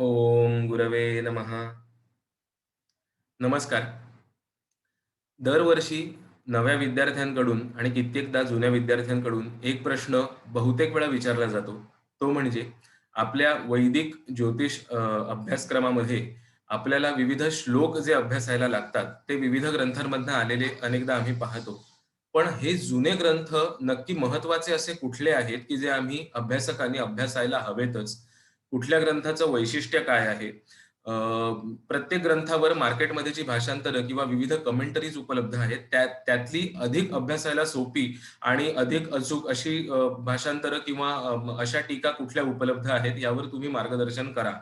ओम गुरवे नमः. नमस्कार. दरवर्षी नव्या विद्यार्थ्यांकडून आणि कित्येकदा जुन्या विद्यार्थ्यांकडून एक प्रश्न बहुतेक वेळा विचारला जातो. तो म्हणजे आपल्या वैदिक ज्योतिष अभ्यासक्रमामध्ये आपल्याला विविध श्लोक जे अभ्यासायला लागतात ते विविध ग्रंथांमधनं आलेले अनेकदा आम्ही पाहतो. पण हे जुने ग्रंथ नक्की महत्त्वाचे असे कुठले आहेत की जे आम्ही अभ्यासकांनी अभ्यासायला हवेतच? कुठल्या ग्रंथाचं वैशिष्ट्य काय आहे? प्रत्येक ग्रंथावर मार्केटमध्ये जी भाषांतरं किंवा विविध कमेंटरीज उपलब्ध आहेत त्या त्यातली अधिक अभ्यासायला सोपी आणि अधिक अचूक अशी भाषांतरं किंवा अशा टीका कुठल्या उपलब्ध आहेत यावर तुम्ही मार्गदर्शन करा.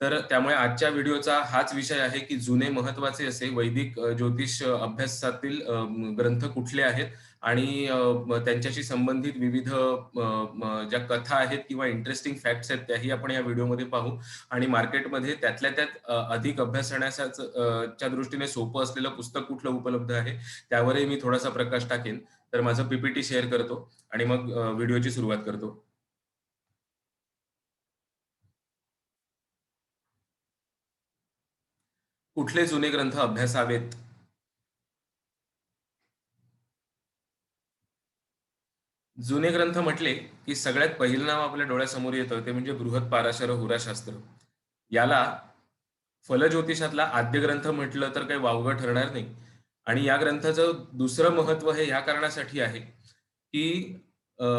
तर त्यामुळे आजच्या व्हिडिओचा हाच विषय आहे की जुने महत्त्वाचे असे वैदिक ज्योतिष अभ्यासातील ग्रंथ कुठले आहेत? आणि त्यांच्याशी संबंधित विविध ज्या कथा आहेत किंवा इंटरेस्टिंग फॅक्ट्स आहेत त्याही आपण या व्हिडिओमध्ये पाहू. आणि मार्केटमध्ये त्यातल्या त्यात अधिक अभ्यासण्याच्या च्या दृष्टीने सोपं असलेलं पुस्तक कुठलं उपलब्ध आहे त्यावरही मी थोडासा प्रकाश टाकेन. तर माझं पीपीटी शेअर करतो आणि मग व्हिडिओची सुरुवात करतो. कुठले जुने ग्रंथ अभ्यासावेत? जुने ग्रंथ म्हटले की सगळ्यात पहिलं नाव आपल्या डोळ्यासमोर येतं ते म्हणजे बृहत पाराशर हुराशास्त्र याला फलज्योतिषातला आद्य ग्रंथ म्हटलं तर काही वावगं ठरणार नाही. आणि या ग्रंथाचं दुसरं महत्त्व हे या कारणासाठी आहे की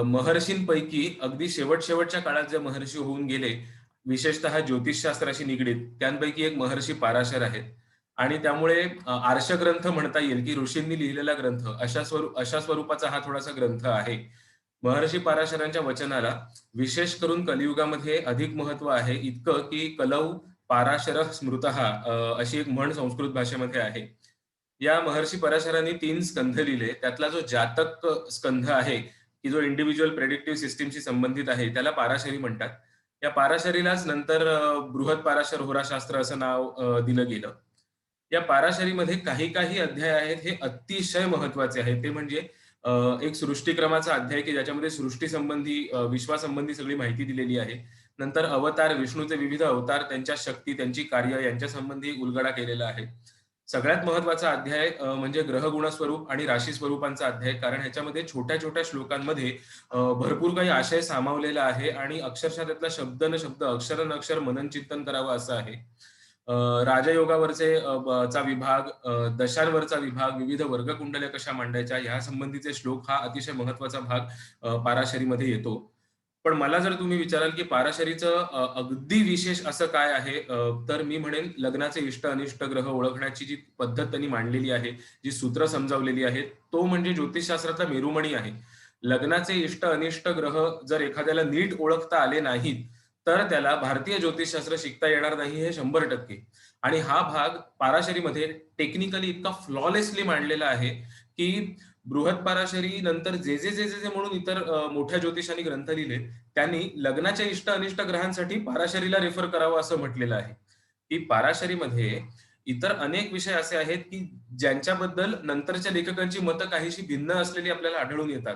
महर्षींपैकी अगदी शेवट शेवटच्या काळात जे महर्षी होऊन गेले विशेषतः ज्योतिषशास्त्राशी निगडीत त्यांपैकी एक महर्षी पाराशर आहेत. आणि त्यामुळे आर्ष ग्रंथ म्हणता येईल की ऋषींनी लिहिलेला ग्रंथ अशा स्वरूप अशा स्वरूपाचा हा थोडासा ग्रंथ आहे. महर्षी पाराशरांच्या वचनाला विशेष करून कलियुगामध्ये अधिक महत्त्व आहे. इतकं की कलौ पाराशर स्मृत अशी एक म्हण संस्कृत भाषेमध्ये आहे. या महर्षी पराशरांनी तीन स्कंध लिहिले. त्यातला जो जातक स्कंध आहे की जो इंडिव्हिज्युअल प्रेडिक्टिव्ह सिस्टीमशी संबंधित आहे त्याला पाराशरी म्हणतात. या पाराशरीलाच नंतर बृहत पाराशर होराशास्त्र असं नाव दिलं गेलं. या पाराशरीमध्ये काही काही अध्याय आहेत. हे अतिशय महत्त्वाचे आहेत. ते म्हणजे एक सृष्टीक्रमाचा अध्याय की ज्याच्यामध्ये सृष्टी संबंधी विश्वासंबंधी सगळी माहिती दिलेली आहे. नंतर अवतार विष्णूचे विविध अवतार त्यांच्या शक्ती त्यांची कार्य यांच्या संबंधी उलगडा केलेला आहे. सगळ्यात महत्त्वाचा अध्याय म्हणजे ग्रहगुण स्वरूप आणि राशी स्वरूपांचा अध्याय कारण ह्याच्यामध्ये छोट्या छोट्या श्लोकांमध्ये भरपूर काही आशय सामावलेला आहे आणि अक्षरशः त्यातला शब्द न शब्द अक्षर न अक्षर मनन चिंतन करावं असं आहे. राजयोगावरचे अ, चा विभाग दशांवरचा विभाग विविध वर्गकुंडल्या कशा मांडायच्या ह्या संबंधीचे श्लोक हा अतिशय महत्त्वाचा भाग पाराशरीमध्ये येतो. पण मला जर तुम्ही विचाराल की पाराशरीचं अगदी विशेष असं काय आहे तर मी म्हणेन लग्नाचे इष्ट अनिष्ट ग्रह ओळखण्याची जी पद्धत त्यांनी मांडलेली आहे जी सूत्र समजावलेली आहेत तो म्हणजे ज्योतिषशास्त्रातला मेरुमणी आहे. लग्नाचे इष्ट अनिष्ट ग्रह जर एखाद्याला नीट ओळखता आले नाहीत तर त्याला भारतीय ज्योतिषशास्त्र शिकता येणार नाही हे शंभर टक्के. आणि हा भाग पाराशरीमध्ये टेक्निकली इतका फ्लॉलेसली मांडलेला आहे की बृहत पाराशरी नंतर जे जे जे जे जे म्हणून इतर मोठ्या ज्योतिषांनी ग्रंथ लिहिले त्यांनी लग्नाच्या इष्ट अनिष्ट ग्रहांसाठी पाराशरीला रेफर करावं असं म्हटलेलं आहे. की पाराशरीमध्ये इतर अनेक विषय असे आहेत की ज्यांच्याबद्दल नंतरच्या लेखकांची मतं काहीशी भिन्न असलेली आपल्याला आढळून येतात.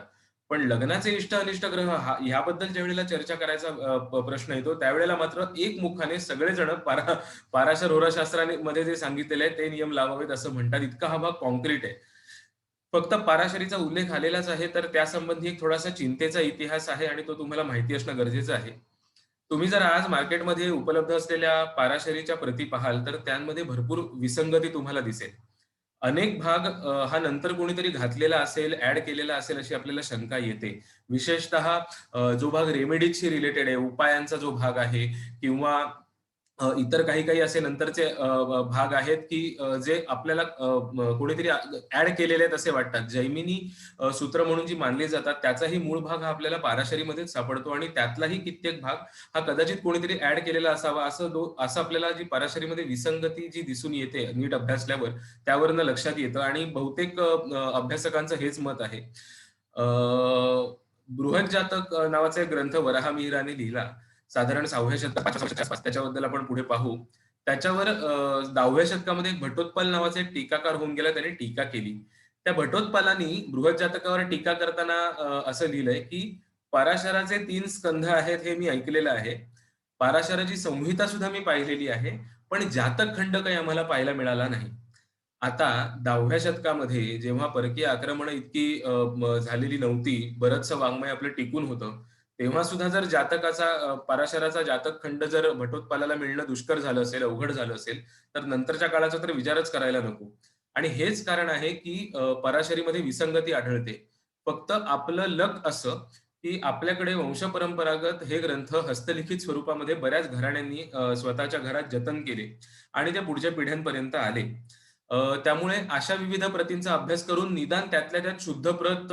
पण लग्नाचे इष्ट अनिष्ट ग्रह हा ह्याबद्दल ज्या वेळेला चर्चा करायचा प्रश्न येतो त्यावेळेला मात्र एक मुखाने सगळेजण पारा पाराशर होराशास्त्राने मध्ये जे सांगितलेले आहे ते नियम लावावेत असं म्हणतात. इतका हा भाग कॉन्क्रीट आहे. फक्त पाराशरीचा उल्लेख आलेलाच आहे तर त्यासंबंधी एक थोडासा चिंतेचा इतिहास आहे आणि तो तुम्हाला माहिती असणं गरजेचं आहे. तुम्ही जर आज मार्केटमध्ये उपलब्ध असलेल्या पाराशरीच्या प्रती पाहाल तर त्यांमध्ये भरपूर विसंगती तुम्हाला दिसेल. अनेक भाग हा नंतर कोणीतरी घातलेला असेल ऍड केलेला असेल अशी आपल्याला शंका येते. विशेषतः जो भाग रेमेडीजशी रिलेटेड आहे उपायांचा जो भाग आहे किंवा इतर काही काही असे नंतरचे भाग आहेत की जे आपल्याला कोणीतरी ऍड केलेले आहेत असे वाटतात. जैमिनी सूत्र म्हणून जी मानली जातात त्याचाही मूळ भाग हा आपल्याला पाराशरीमध्येच सापडतो आणि त्यातलाही कित्येक भाग हा कदाचित कोणीतरी ऍड केलेला असावा असं दो असं आपल्याला जी पाराशरीमध्ये विसंगती जी दिसून येते नीट अभ्यासल्यावर त्यावरनं लक्षात येतं आणि बहुतेक अभ्यासकांचं हेच मत आहे. अ, बृहज्जातक नावाचा एक ग्रंथ वराह मिहिराने लिहिला. साधारण सहाव्या शतक पाचव्या शतकाच्या त्याच्याबद्दल आपण पुढे पाहू त्याच्यावर दहाव्या शतकामध्ये एक भटोत्पाल नावाचा एक टीकाकार होऊन गेला त्याने टीका केली त्या भटोत्पालांनी बृहज्जातकावर टीका करताना असं लिहिलंय की पराशराचे तीन स्कंध आहेत हे मी ऐकलेलं आहे पाराशराची संहिता सुद्धा मी पाहिलेली आहे. पण जातक खंड काही आम्हाला पाहायला मिळाला नाही. आता 10व्या शतकामध्ये जेव्हा परकीय आक्रमणं इतकी झालेली नव्हती, बरचसं वाङ्मय आपलं टिकून होतं. तेव्हा सुद्धा जर जातकाचा पराशराचा जातक खंड जर भटोत्पालाला मिळणं दुष्कर झालं असेल, अवघड झालं असेल, तर नंतरच्या काळाचा तर विचारच करायला नको. आणि हेच कारण आहे, की पराशरीमध्ये विसंगती आढळते. फक्त आपलं लक असं, की आपल्याकडे वंशपरंपरागत हे ग्रंथ हस्तलिखित स्वरूपामध्ये बऱ्याच घराण्यांनी स्वतःच्या घरात जतन केले आणि ते पुढच्या पिढ्यांपर्यंत आले. त्यामुळे अशा विविध प्रतींचा अभ्यास करून निदान त्यातल्या त्यात शुद्ध प्रत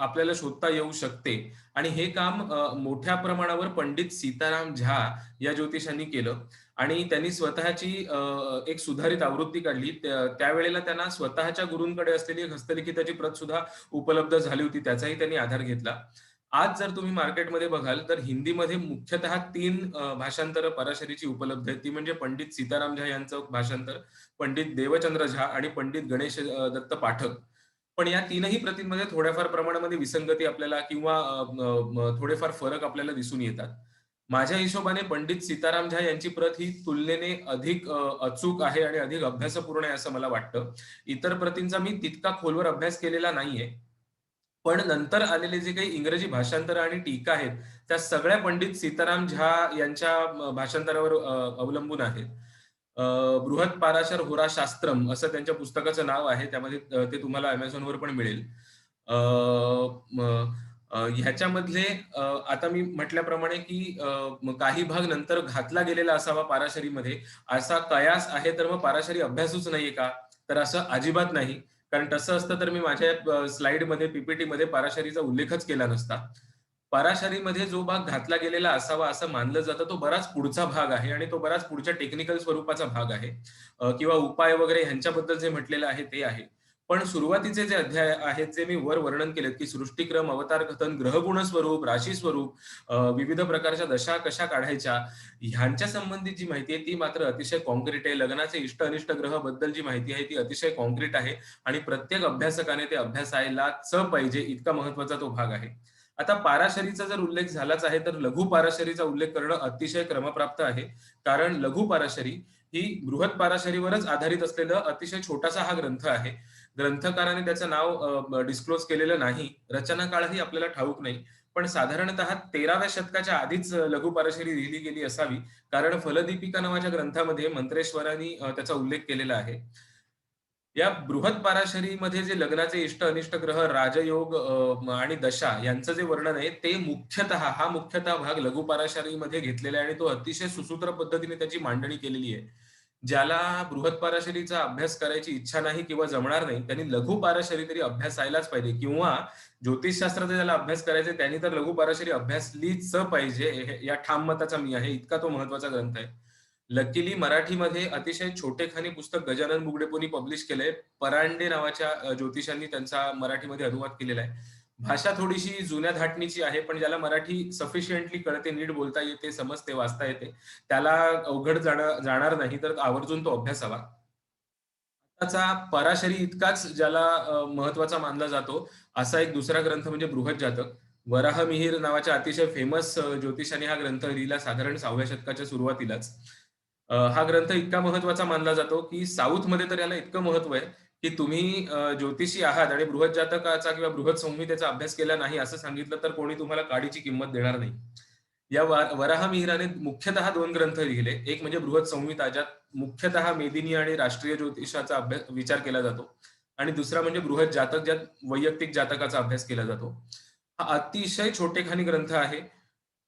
आपल्याला शोधता येऊ शकते आणि हे काम मोठ्या प्रमाणावर पंडित सीताराम झा या ज्योतिषांनी केलं आणि त्यांनी स्वतःची एक सुधारित आवृत्ती काढली. त्यावेळेला त्यांना स्वतःच्या गुरूंकडे असलेली एक हस्तलिखिताची प्रत सुद्धा उपलब्ध झाली होती. त्याचाही त्यांनी आधार घेतला. आज जर तुम्ही मार्केटमध्ये बघाल, तर हिंदीमध्ये मुख्यतः तीन भाषांतर पराशरीची उपलब्ध आहेत. ती म्हणजे पंडित सीताराम झा यांचं भाषांतर, पंडित देवचंद्र झा आणि पंडित गणेश दत्त पाठक. पण या तीनही प्रतींमध्ये थोड्याफार प्रमाणामध्ये विसंगती आपल्याला किंवा थोडेफार फरक आपल्याला दिसून येतात. माझ्या हिशोबाने पंडित सीताराम झा यांची प्रत ही तुलनेने अधिक अचूक आहे आणि अधिक अभ्यासपूर्ण आहे असं मला वाटतं. इतर प्रतींचा मी तितका खोलवर अभ्यास केलेला नाहीये. पण नंतर आलेले जे काही इंग्रजी भाषांतर आणि टीका आहेत, त्या सगळ्या पंडित सीताराम झा यांच्या भाषांतरावर अवलंबून आहेत. बृहत पाराशर होरा शास्त्रम असं त्यांच्या पुस्तकाचं नाव आहे. त्यामध्ये ते तुम्हाला अमेझॉनवर पण मिळेल. अ, ह्याच्यामधले आता मी म्हटल्याप्रमाणे की काही भाग नंतर घातला गेलेला असावा पाराशरीमध्ये, असा कयास आहे, तर मग पाराशरी अभ्यासच नाहीये का? तर असं अजिबात नाही. कारण तसं असतं तर मी माझ्या स्लाइडमध्ये, पीपीटीमध्ये पाराशरीचा उल्लेखच केला नसता. पराशरीमध्ये जो भाग घातला गेलेला असावा असं मानलं जातं, तो बराच पुढचा भाग आहे आणि तो बराच पुढच्या टेक्निकल स्वरूपाचा भाग आहे. किंवा उपाय वगैरे ह्यांच्याबद्दल जे म्हटलेलं आहे ते आहे. पण सुरुवातीचे जे अध्याय आहेत, जे मी वर वर्णन केलेत, की सृष्टिक्रम अवतार कथन, ग्रहगुण स्वरूप, राशी स्वरूप, विविध प्रकारच्या दशा कशा काढायच्या, ह्यांच्या संबंधित जी माहिती आहे, ती मात्र अतिशय कॉन्क्रीट आहे. लग्नाचे इष्ट-अनिष्ट ग्रहबद्दल जी माहिती आहे, ती अतिशय कॉन्क्रीट आहे आणि प्रत्येक अभ्यासकाने ते अभ्यासायलाच पाहिजे, इतका महत्त्वाचा तो भाग आहे. आता पाराशरीचा जर उल्लेख झालाच आहे, तर लघु पाराशरीचा उल्लेख करणं अतिशय क्रमप्राप्त आहे. कारण लघु पाराशरी ही बृहत पाराशरीवरच आधारित असलेला अतिशय छोटासा हा ग्रंथ आहे. ग्रंथकाराने त्याचं नाव डिस्क्लोज केलेलं नाही. रचना काळही आपल्याला ठाऊक नाही. पण साधारणतः 13व्या शतकाच्या आधीच लघु पाराशरी लिहिली गेली असावी. कारण फलदीपिका नावाच्या ग्रंथामध्ये मंत्रेश्वरांनी त्याचा उल्लेख केलेला आहे. या बृहत पाराशरीमध्ये जे लग्नाचे इष्ट-अनिष्ट ग्रह, राजयोग आणि दशा यांचं जे वर्णन आहे, ते मुख्यतः हा मुख्यतः भाग लघु पाराशरीमध्ये घेतलेला आहे आणि तो अतिशय सुसूत्र पद्धतीने त्याची मांडणी केलेली आहे. ज्याला बृहत पाराशरीचा अभ्यास करायची इच्छा नाही किंवा जमणार नाही, त्यांनी लघु पाराशरी तरी अभ्यासायलाच पाहिजे किंवा ज्योतिषशास्त्राचा ज्याला अभ्यास करायचा त्यांनी तर लघु पाराशरी अभ्यासलीच पाहिजे. या ठाम मताचा मी आहे. इतका तो महत्त्वाचा ग्रंथ आहे. लकीली मराठीमध्ये अतिशय छोटेखानी पुस्तक गजानन बुगडेपोनी पब्लिश केलंय. परांडे नावाच्या ज्योतिषांनी त्यांचा मराठीमध्ये अनुवाद केलेला आहे. भाषा थोडीशी जुन्या धाटणीची आहे, पण ज्याला मराठी सफिशियंटली कळते, नीट बोलता येते, समजते, वाचता येते, त्याला अवघड जाणार नाही, तर आवर्जून तो अभ्यासावा. आताचा पराशरी इतकाच ज्याला महत्त्वाचा मानला जातो, असा एक दुसरा ग्रंथ म्हणजे बृहज्जातक. वराहमिहिर नावाच्या अतिशय फेमस ज्योतिषाने हा ग्रंथ लिहिला साधारण सहाव्या शतकाच्या सुरुवातीलाच. हा ग्रंथ इतका महत्त्वाचा मानला जातो, की साऊथमध्ये तर याला इतकं महत्त्व आहे, की तुम्ही ज्योतिषी आहात आणि बृहत जातकाचा किंवा बृहत संहितेचा अभ्यास केला नाही असं सांगितलं, तर कोणी तुम्हाला काडीची किंमत देणार नाही. या वराहमिहिराने मुख्यतः दोन ग्रंथ लिहिले. एक म्हणजे बृहत्संहिता, ज्यात मुख्यतः मेदिनी आणि राष्ट्रीय ज्योतिषाचा अभ्यास विचार केला जातो आणि दुसरा म्हणजे बृहत जातक ज्यात वैयक्तिक जातकाचा अभ्यास केला जातो. हा अतिशय छोटेखानी ग्रंथ आहे.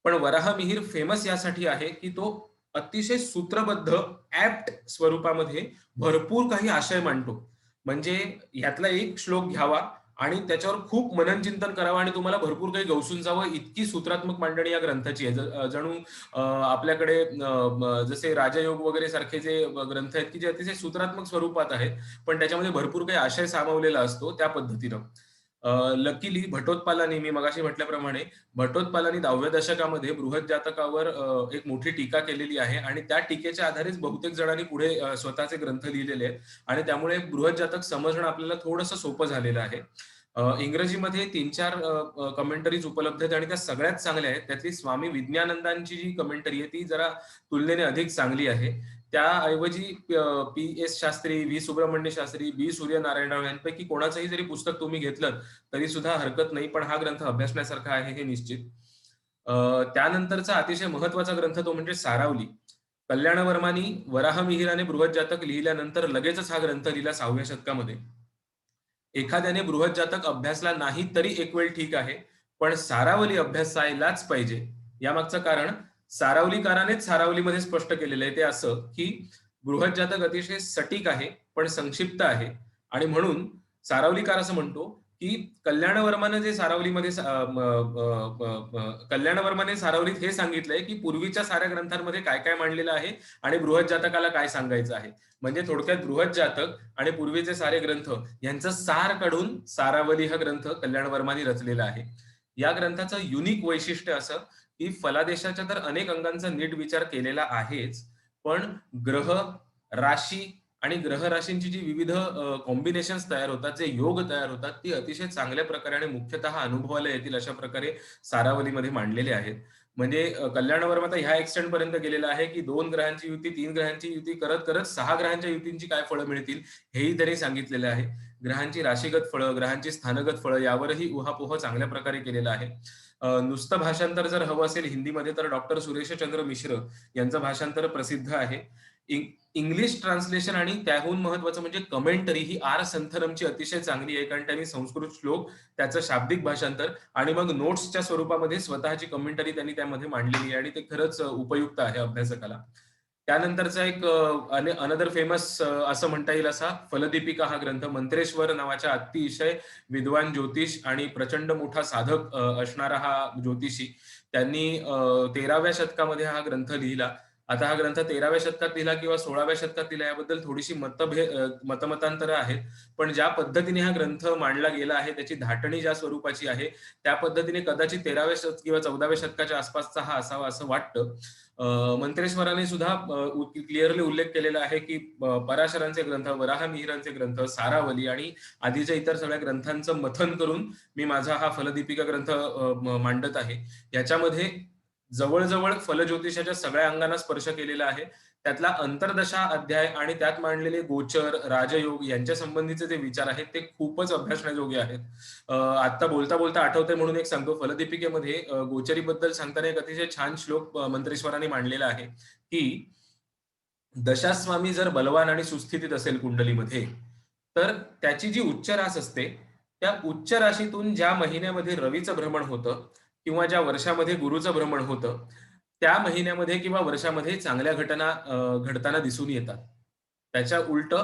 पण वराहमिहिर फेमस यासाठी आहे, की तो अतिशय सूत्रबद्ध, ऍप्ट स्वरूपामध्ये भरपूर काही आशय मांडतो. म्हणजे यातला एक श्लोक घ्यावा आणि त्याच्यावर खूप मनन-चिंतन करावं आणि तुम्हाला भरपूर काही गवसून जावं, इतकी सूत्रात्मक मांडणी या ग्रंथाची आहे. जणू आपल्याकडे जसे राजयोग वगैरे सारखे जे ग्रंथ आहेत, की जे अतिशय सूत्रात्मक स्वरूपात आहेत, पण त्याच्यामध्ये भरपूर काही आशय सामावलेला असतो त्या पद्धतीनं. लकीली भटोत्पालांनी मी मगाशी म्हटल्याप्रमाणे भटोत्पालांनी 10व्या दशकामध्ये बृहद जातकावर एक मोठी टीका केलेली आहे आणि त्या टीकेच्या आधारेच बहुतेक जणांनी पुढे स्वतःचे ग्रंथ लिहिलेले आहेत आणि त्यामुळे बृहज्जातक समजणं आपल्याला थोडंसं सोपं झालेलं आहे. इंग्रजीमध्ये तीन चार कमेंटरीज उपलब्ध आहेत आणि त्या सगळ्यात चांगल्या आहेत. त्यातली स्वामी विज्ञानंदांची जी कमेंटरी आहे ती जरा तुलनेने अधिक चांगली आहे. त्याऐवजी P S Shastri, V. Subramanya Shastri, B. Suryanarayanarao यांपैकी कोणाचंही जरी पुस्तक तुम्ही घेतलं तरी सुद्धा हरकत नाही. पण हा ग्रंथ अभ्यासण्यासारखा आहे हे निश्चित. त्यानंतरचा अतिशय महत्त्वाचा ग्रंथ तो म्हणजे सारावली. कल्याणवर्मांनी वराहमिहिराने बृहज्जातक लिहिल्यानंतर लगेचच हा ग्रंथ लिहिला सहाव्या शतकामध्ये. एखाद्याने बृहज्जातक अभ्यासला नाही तरी एक वेळ ठीक आहे. पण सारावली अभ्यासायलाच पाहिजे. यामागचं कारण सारावलीकारानेच सारावलीमध्ये स्पष्ट केलेलं आहे ते असं, की बृहज्जातक अतिशय सटीक आहे, पण संक्षिप्त आहे आणि म्हणून सारावलीकार असं म्हणतो, की कल्याणवर्माने जे सारावलीमध्ये कल्याणवर्माने सारावलीत हे सांगितलंय, की पूर्वीच्या साऱ्या ग्रंथांमध्ये काय काय मांडलेलं आहे आणि बृहज्जातकाला काय सांगायचं आहे. म्हणजे थोडक्यात बृहज्जातक आणि पूर्वीचे सारे ग्रंथ यांचं सार काढून सारावली हा ग्रंथ कल्याणवर्माने रचलेला आहे. या ग्रंथाचं युनिक वैशिष्ट्य असं, की फलादेशाच्या तर अनेक अंगांचा नीट विचार केलेला आहेच, पण ग्रह, राशी आणि ग्रह राशींची जी विविध कॉम्बिनेशन तयार होतात, जे योग तयार होतात, ती अतिशय चांगल्या प्रकारे आणि मुख्यतः अनुभवाला येतील अशा प्रकारे सारावलीमध्ये मांडलेले आहेत. म्हणजे अ, कल्याणवर्मा ह्या एक्सटेंड पर्यंत गेलेला आहे, की दोन ग्रहांची युती, तीन ग्रहांची युती करत, करत सहा ग्रहांच्या युतींची काय फळं मिळतील, हेही त्यांनी सांगितलेलं आहे. ग्रहांची राशीगत फळं, ग्रहांची स्थानगत फळं यावरही उहापोह चांगल्या प्रकारे केलेला आहे. नुसतं भाषांतर जर हवं असेल हिंदीमध्ये तर डॉक्टर सुरेशचंद्र मिश्र यांचं भाषांतर प्रसिद्ध आहे. इंग्लिश ट्रान्सलेशन आणि त्याहून महत्वाचं म्हणजे कमेंटरी ही आर संथनमची अतिशय चांगली आहे. कारण त्यांनी संस्कृत श्लोक, त्याचं शाब्दिक भाषांतर आणि मग नोट्सच्या स्वरूपामध्ये स्वतःची कमेंटरी त्यांनी त्यामध्ये मांडलेली आहे आणि ते खरंच उपयुक्त आहे अभ्यासकाला. त्यानंतरचा एक अनदर फेमस असं म्हणता येईल असा फलदीपिका हा ग्रंथ मंत्रेश्वर नावाच्या अतिशय विद्वान ज्योतिष आणि प्रचंड मोठा साधक असणारा हा ज्योतिषी त्यांनी तेराव्या शतकामध्ये हा ग्रंथ लिहिला. आता हा ग्रंथ 13व्या शतकात लिहिला किंवा 16व्या शतकात लिहिला याबद्दल थोडीशी मतभेद मतमतांतर आहेत. पण ज्या पद्धतीने हा ग्रंथ मांडला गेला आहे, त्याची धाटणी ज्या स्वरूपाची आहे, त्या पद्धतीने कदाचित 13व्या शतक किंवा 14व्या शतकाच्या आसपासचा हा असावा असं वाटतं. मंत्रेश्वराने सुद्धा क्लिअरली उल्लेख केलेला आहे, की पराशरांचे ग्रंथ, वराहमिहिरांचे ग्रंथ, सारावली आणि आधीच्या इतर सगळ्या ग्रंथांचं मथन करून मी माझा हा फलदीपिका ग्रंथ मांडत आहे. याच्यामध्ये जवळजवळ फलज्योतिषाच्या सगळ्या अंगांना स्पर्श केलेला आहे. त्यातला अंतर्दशा अध्याय आणि त्यात मांडलेले गोचर, राजयोग यांच्या संबंधीचे जे विचार आहेत ते खूपच अभ्यासण्याजोगे आहेत. आता बोलता-बोलता आठवतंय म्हणून एक सांगतो फलदीपिकेमध्ये गोचरीबद्दल सांगताना एक अतिशय छान श्लोक मंत्रेश्वरांनी मांडलेला आहे, की दशास्वामी जर बलवान आणि सुस्थितीत असेल कुंडलीमध्ये, तर त्याची जी उच्च रास असते, त्या उच्च राशीतून ज्या महिन्यामध्ये रवीचं भ्रमण होतं किंवा ज्या वर्षामध्ये गुरुचं भ्रमण होतं, त्या महिन्यामध्ये किंवा वर्षामध्ये चांगल्या घटना घडताना दिसून येतात. त्याच्या उलट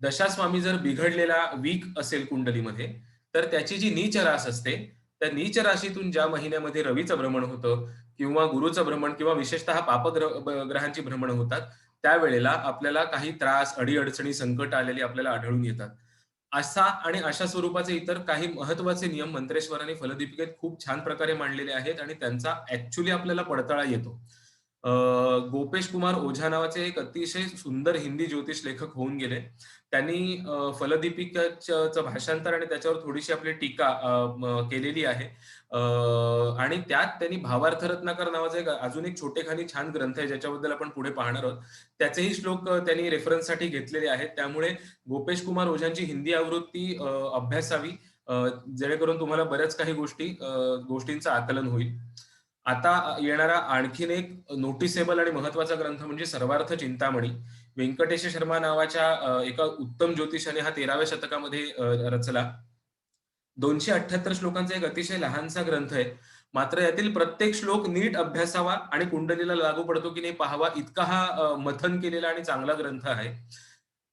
दशास्वामी जर बिघडलेला वीक असेल कुंडलीमध्ये, तर त्याची जी नीच रास असते, त्या नीच राशीतून ज्या महिन्यामध्ये रवीचं भ्रमण होतं किंवा गुरुचं भ्रमण किंवा विशेषतः पापग्रह ग्रहांची भ्रमण होतात, त्यावेळेला आपल्याला काही त्रास, अडीअडचणी संकट आलेली आपल्याला आढळून येतात. असा आणि अशा स्वरूपाचे इतर काही महत्त्वाचे नियम मंत्रेश्वरांनी फलदीपिकेत खूप छान प्रकारे मांडलेले आहेत आणि त्यांचा ऍक्च्युली आपल्याला पडताळा येतो. गोपेश कुमार ओझा नावाचे एक अतिशय सुंदर हिंदी ज्योतिष लेखक होऊन गेले. त्यांनी फलदीपिकाचं भाषांतर आणि त्याच्यावर थोडीशी आपली टीका केलेली आहे. आणि त्यात त्यांनी भावार्थ रत्नाकर नावाचा एक अजून एक छोटेखानी छान ग्रंथ आहे, ज्याच्याबद्दल आपण पुढे पाहणार आहोत. त्याचेही श्लोक त्यांनी रेफरन्ससाठी घेतलेले आहेत. त्यामुळे गोपेश कुमार ओझांची हिंदी आवृत्ती अभ्यासावी जेणेकरून तुम्हाला बऱ्याच काही गोष्टी गोष्टींचं आकलन होईल. आता येणारा आणखीन एक नोटिसेबल आणि महत्त्वाचा ग्रंथ म्हणजे सर्वार्थ चिंतामणी. व्यंकटेश शर्मा नावाच्या एका उत्तम ज्योतिषाने हा 13व्या शतकामध्ये रचला दोनशे अठ्ठ्याहत्तर श्लोकांचा एक अतिशय लहानसा ग्रंथ आहे. मात्र यातील प्रत्येक श्लोक नीट अभ्यासावा आणि कुंडलीला लागू पडतो की नाही पाहावा इतका हा मथन केलेला आणि चांगला ग्रंथ आहे.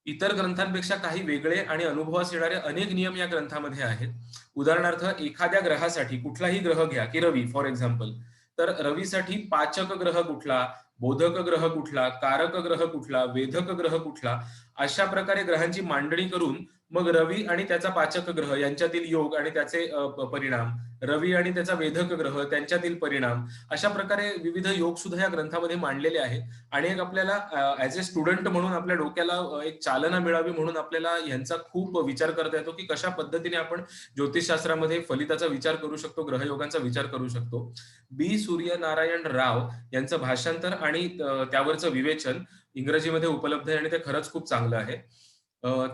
इतर ग्रंथांपेक्षा काही वेगळे आणि अनुभवास येणारे अनेक नियम या ग्रंथामध्ये आहेत. उदाहरणार्थ एखाद्या ग्रहासाठी कुठलाही ग्रह घ्या, की रवी फॉर एक्झाम्पल. तर रवीसाठी पाचक ग्रह कुठला, बोधक ग्रह कुठला कारक ग्रह कुठला वेधक ग्रह कुठला अशा प्रकारे ग्रहांची मांडणी करून मग रवी आणि त्याचा पाचक ग्रह यांच्यातील योग आणि त्याचे परिणाम रवी आणि त्याचा वेधक ग्रह त्यांच्यातील परिणाम अशा प्रकारे विविध योग सुद्धा या ग्रंथामध्ये मांडलेले आहेत. आणि एक आपल्याला ऍज अ स्टुडंट म्हणून आपल्या डोक्याला एक चालना मिळावी म्हणून आपल्याला यांचा खूप विचार करता येतो की कशा पद्धतीने आपण ज्योतिषशास्त्रामध्ये फलिताचा विचार करू शकतो ग्रहयोगांचा विचार करू शकतो. बी. सूर्यनारायण राव यांचं भाषांतर आणि त्यावरचं विवेचन इंग्रजीमध्ये उपलब्ध आहे आणि ते खरंच खूप चांगलं आहे.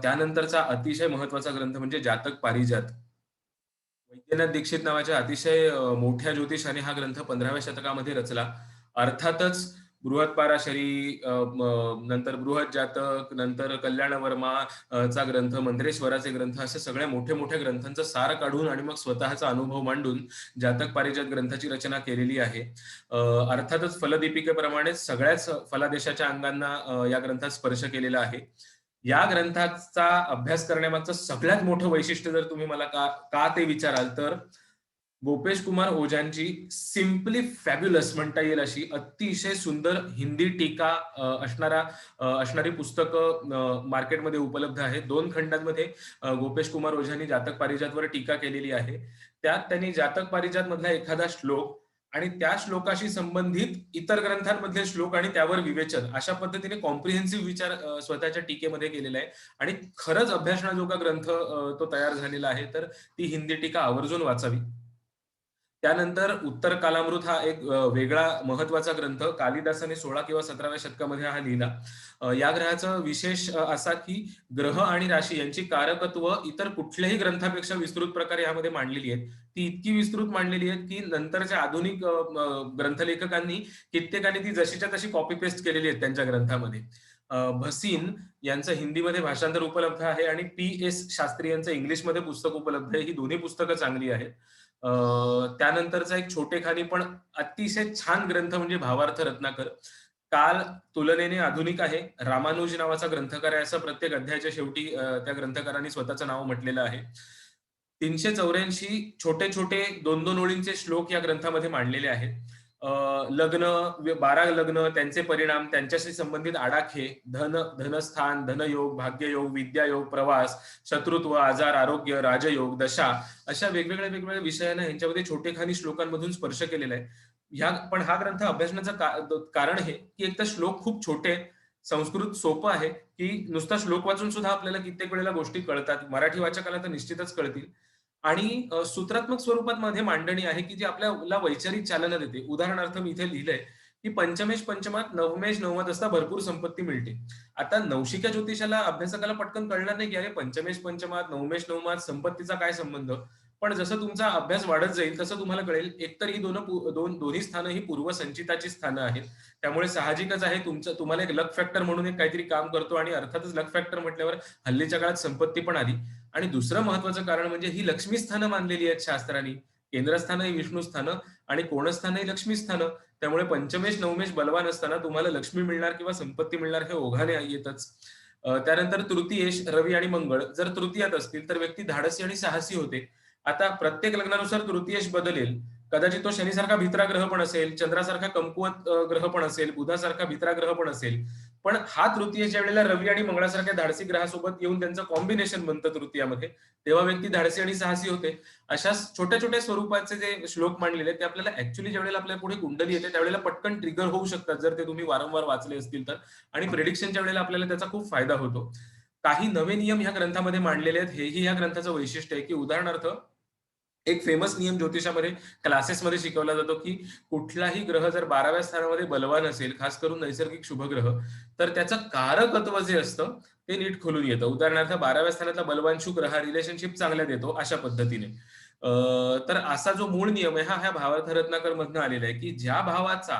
त्यानंतरचा अतिशय महत्त्वाचा ग्रंथ म्हणजे जातक पारिजात. वैद्यनाथ दीक्षित नावाच्या अतिशय मोठ्या ज्योतिषाने हा ग्रंथ पंधराव्या शतकामध्ये रचला. अर्थातच बृहत पाराशरी नंतर बृहत जातक नंतर कल्याण वर्मा चा ग्रंथ मंत्रेश्वराचे ग्रंथ असे सगळ्या मोठ्या मोठ्या ग्रंथांचा सार काढून आणि मग स्वतःचा अनुभव मांडून जातक पारिजात ग्रंथाची रचना केलेली आहे. अर्थातच फलदीपिकेप्रमाणेच सगळ्याच फलादेशाच्या अंगांना या ग्रंथात स्पर्श केलेला आहे. या ग्रंथाचा अभ्यास करण्यामागचं सगळ्यात मोठं वैशिष्ट्य जर तुम्ही मला का का ते विचाराल तर गोपेश कुमार ओझांची सिम्पली फॅब्युलस म्हणता येईल अशी अतिशय सुंदर हिंदी टीका असणारा असणारी पुस्तकं मार्केटमध्ये उपलब्ध आहे. दोन खंडांमध्ये गोपेश कुमार ओझांनी जातक पारिजातवर टीका केलेली आहे. त्यात त्यांनी जातक पारिजात मधला एखादा श्लोक आणि त्या श्लोकाशी संबंधित इतर ग्रंथांमधले श्लोक आणि त्यावर विवेचन अशा पद्धतीने कॉम्प्रिहेन्सिव्ह विचार स्वतःच्या टीकेमध्ये केलेला आहे. आणि खरंच अभ्यासनाजोगा ग्रंथ तो तयार झालेला आहे तर ती हिंदी टीका आवर्जून वाचावी. त्यानंतर उत्तर कालामृत हा एक वेगळा महत्त्वाचा ग्रंथ. कालिदासाने सोळा किंवा सतराव्या शतकामध्ये हा लिहिला. या ग्रहाचा विशेष असा की ग्रह आणि राशी यांची कारकत्व इतर कुठल्याही ग्रंथापेक्षा विस्तृत प्रकारे यामध्ये मांडलेली आहेत. ती इतकी विस्तृत मांडलेली आहेत की नंतरच्या आधुनिक ग्रंथलेखकांनी कित्येकाने ती जशीच्या तशी कॉपी पेस्ट केलेली आहेत त्यांच्या ग्रंथामध्ये. भसीन यांचं हिंदीमध्ये भाषांतर उपलब्ध आहे आणि पी एस शास्त्री यांचं इंग्लिशमध्ये पुस्तक उपलब्ध आहे. ही दोन्ही पुस्तकं चांगली आहेत. त्यानंतरचा एक छोटेखानी पण अतिशय छान ग्रंथ म्हणजे भावार्थ रत्नाकर. काल तुलनेने आधुनिक आहे. रामानुज नावाचा ग्रंथकार आहे असं प्रत्येक अध्यायाच्या शेवटी त्या ग्रंथकारांनी स्वतःचं नाव म्हटलेलं आहे. तीनशे चौऱ्याऐंशी छोटे छोटे दोन दोन ओळींचे श्लोक या ग्रंथामध्ये मांडलेले आहेत. लग्न बारा लग्न त्यांचे परिणाम त्यांच्याशी संबंधित आडाखे धन धनस्थान धनयोग भाग्ययोग विद्यायोग प्रवास शत्रुत्व आजार आरोग्य राजयोग दशा अशा वेगवेगळ्या वेगवेगळ्या विषयांना यांच्यामध्ये छोटेखानी श्लोकांमधून स्पर्श केलेला आहे. ह्या पण हा ग्रंथ अभ्यासण्याचं कारण हे की एक तर श्लोक खूप छोटे संस्कृत सोपं आहे की नुसता श्लोक वाचून सुद्धा आपल्याला कित्येक वेळेला गोष्टी कळतात. मराठी वाचकाला तर निश्चितच कळतील. आणि सूत्रात्मक स्वरूपात मध्ये मांडणी आहे की जी आपल्याला वैचारिक चालना देते. उदाहरणार्थ मी इथे लिहिलंय की पंचमेश पंचमात नवमेश नवमात असता भरपूर संपत्ती मिळते. आता नवशिका ज्योतिषाला अभ्यासकाला पटकन कळणार नाही की अरे पंचमेश पंचमात नवमेश नवमात संपत्तीचा काय संबंध? पण जसं तुमचा अभ्यास वाढत जाईल तसं तुम्हाला कळेल एकतर ही दोन दोन दोन्ही स्थानं ही पूर्वसंचिताची स्थानं आहेत. त्यामुळे साहजिकच आहे तुमचं तुम्हाला एक लक फॅक्टर म्हणून एक काहीतरी काम करतो आणि अर्थातच लक फॅक्टर म्हटल्यावर हल्लीच्या काळात संपत्ती पण आली. आणि दुसरं महत्वाचं कारण म्हणजे ही लक्ष्मी स्थानं मानलेली आहेत शास्त्रांनी. केंद्रस्थान ही विष्णू स्थानं आणि कोणस्थान ही लक्ष्मी स्थानं. त्यामुळे पंचमेश नवमेश बलवान असताना तुम्हाला लक्ष्मी मिळणार किंवा संपत्ती मिळणार हे ओघाने येतच. त्यानंतर तृतीयेश रवी आणि मंगळ. जर तृतीयात असतील तर व्यक्ती धाडसी आणि साहसी होते. आता प्रत्येक लग्नानुसार तृतीयश बदलेल. कदाचित तो शनीसारखा भित्रा ग्रह पण असेल चंद्रासारखा कमकुवत ग्रह पण असेल बुधासारखा भित्रा ग्रह पण असेल. पण हा तृतीयच्या वेळेला रवी आणि मंगळासारख्या धाडसी ग्रहासोबत येऊन त्यांचं कॉम्बिनेशन बनतं तृतीयामध्ये तेव्हा व्यक्ती धाडसी आणि साहसी होते. अशा छोट्या छोट्या स्वरूपाचे जे श्लोक मांडलेले ते आपल्याला ऍक्च्युली ज्यावेळेला आपल्या पुढे कुंडली येते त्यावेळेला पटकन ट्रिगर होऊ शकतात जर ते तुम्ही वारंवार वाचले असतील तर. आणि प्रेडिक्शनच्या वेळेला आपल्याला त्याचा खूप फायदा होतो. काही नवे नियम ह्या ग्रंथामध्ये मांडलेले आहेत हेही या ग्रंथाचं वैशिष्ट्य आहे की उदाहरणार्थ एक फेमस नियम ज्योतिषामध्ये क्लासेसमध्ये शिकवला जातो की कुठलाही ग्रह जर बाराव्या स्थानामध्ये बलवान असेल खास करून नैसर्गिक शुभग्रह तर त्याचं कारकत्व जे असतं ते नीट खोलून येतं. उदाहरणार्थ बाराव्या स्थानातला बलवान शुक्र हा रिलेशनशिप चांगल्या देतो अशा पद्धतीने. तर असा जो मूळ नियम आहे हा ह्या भावार्थ रत्नाकर मधनं आलेला आहे की ज्या भावाचा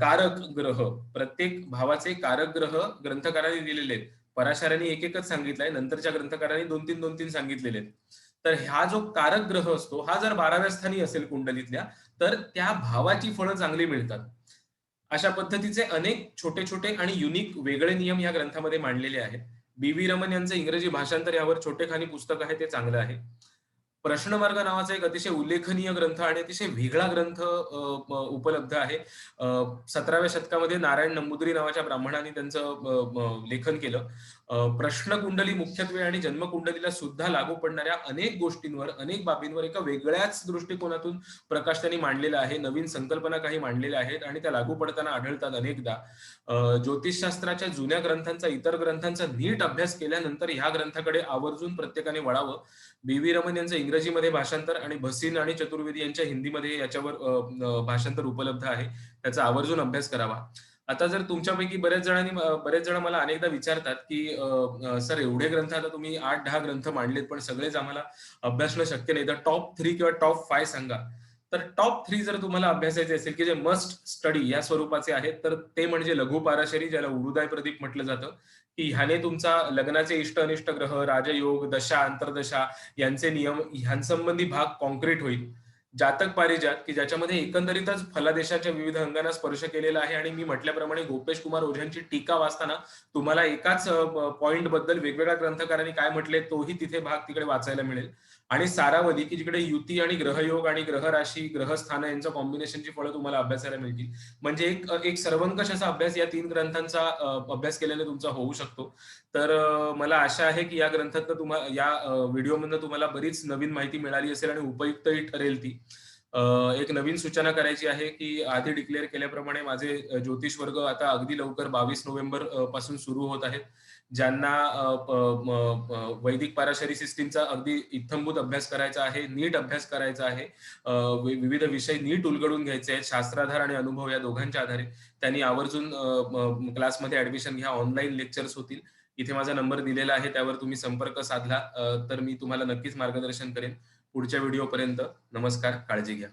कारक ग्रह प्रत्येक भावाचे कारक ग्रह ग्रंथकारांनी दिलेले आहेत. पराशारांनी एक एकच सांगितलंय नंतरच्या ग्रंथकारांनी दोन तीन दोन तीन सांगितलेले आहेत. तर हा जो कारक ग्रह असतो हा जर बाराव्या स्थानी असेल कुंडलीतल्या तर त्या भावाची फळं चांगली मिळतात. अशा पद्धतीचे अनेक छोटे छोटे आणि युनिक वेगळे नियम या ग्रंथामध्ये मांडलेले आहेत. बी. व्ही. रमन यांचं इंग्रजी भाषांतर यावर छोटेखानी पुस्तक आहे ते चांगलं आहे. प्रश्नमार्ग नावाचा एक अतिशय उल्लेखनीय ग्रंथ आणि अतिशय वेगळा ग्रंथ उपलब्ध आहे. सतराव्या शतकामध्ये नारायण नंबुद्री नावाच्या ब्राह्मणांनी त्यांचं लेखन केलं. प्रश्न प्रश्नकुंडली मुख्यत्वे आणि जन्मकुंडलीला सुद्धा लागू पडणाऱ्या अनेक गोष्टींवर, अनेक बाबींवर एका वेगळ्याच दृष्टिकोनातून प्रकाश त्यांनी मांडलेला आहे. नवीन संकल्पना काही मांडलेल्या आहेत आणि त्या लागू पडताना आढळतात अनेकदा. ज्योतिषशास्त्राच्या जुन्या ग्रंथांचा, इतर ग्रंथांचा नीट अभ्यास केल्यानंतर ह्या ग्रंथाकडे आवर्जून प्रत्येकाने वळावं. बी.व्ही. रमन यांचं इंग्रजी इंग्रजीमध्ये भाषांतर आणि भसीन आणि चतुर्वेदी यांच्या हिंदीमध्ये याच्यावर भाषांतर उपलब्ध आहे. त्याचा आवर्जून अभ्यास करावा. आता जर तुमच्यापैकी बऱ्याच जणांनी बरेच जण मला अनेकदा विचारतात, की "सर एवढे ग्रंथ आता तुम्ही आठ दहा ग्रंथ मांडलेत, पण सगळेच आम्हाला अभ्यासणं शक्य नाही. तर टॉप थ्री किंवा टॉप फाय सांगा." तर टॉप थ्री जर तुम्हाला अभ्यासायचे असेल, की जे मस्ट स्टडी या स्वरूपाचे आहेत, तर ते म्हणजे लघु पाराशरी, ज्याला उरुदाय प्रदीप म्हटलं जातं, की ह्याने तुमचा लग्नाचे इष्ट-अनिष्ट ग्रह, राजयोग, दशा, अंतर्दशा यांचे नियम ह्यांसंबंधी भाग काँक्रीट होईल. जातक पारिजात, की ज्याच्यामध्ये एकंदरीतच फलादेशाच्या विविध अंगांना स्पर्श केलेला आहे आणि मी म्हटल्याप्रमाणे गोपेश कुमार ओझ्यांची टीका वाचताना तुम्हाला एकाच पॉइंटबद्दल वेगवेगळ्या ग्रंथकारांनी काय म्हटले तोही तिथे भाग तिकडे वाचायला मिळेल. आणि सारावधी की जिकडे युती आणि ग्रहयोग आणि ग्रहराशी, ग्रहस्थान यांचं कॉम्बिनेशनची फळं तुम्हाला अभ्यासायला मिळतील. म्हणजे एक एक सर्वंकष असा अभ्यास या तीन ग्रंथांचा अभ्यास केल्याने तुमचा होऊ शकतो. तर मला आशा आहे, की या ग्रंथातनं तुम्हाला या अ, व्हिडिओमधनं तुम्हाला बरीच नवीन माहिती मिळाली असेल आणि उपयुक्तही ठरेल ती. एक नवीन सूचना करायची आहे, की आधी डिक्लेअर केल्याप्रमाणे माझे ज्योतिष वर्ग आता अगदी लवकर 22 नोव्हेंबरपासून सुरू होत आहेत. ज्यांना वैदिक पाराशरी सिस्टीमचा अगदी इत्थंभूत अभ्यास करायचा आहे, नीट अभ्यास करायचा आहे, विविध विषय नीट उलगडून घ्यायचे आहेत, शास्त्राधार आणि अनुभव या दोघांच्या आधारे, त्यांनी आवर्जून क्लासमध्ये ऍडमिशन घ्या. ऑनलाईन लेक्चर्स होतील. इथे माझा नंबर दिलेला आहे. त्यावर तुम्ही संपर्क साधला तर मी तुम्हाला नक्कीच मार्गदर्शन करेन. पुढच्या व्हिडिओपर्यंत नमस्कार. काळजी घ्या.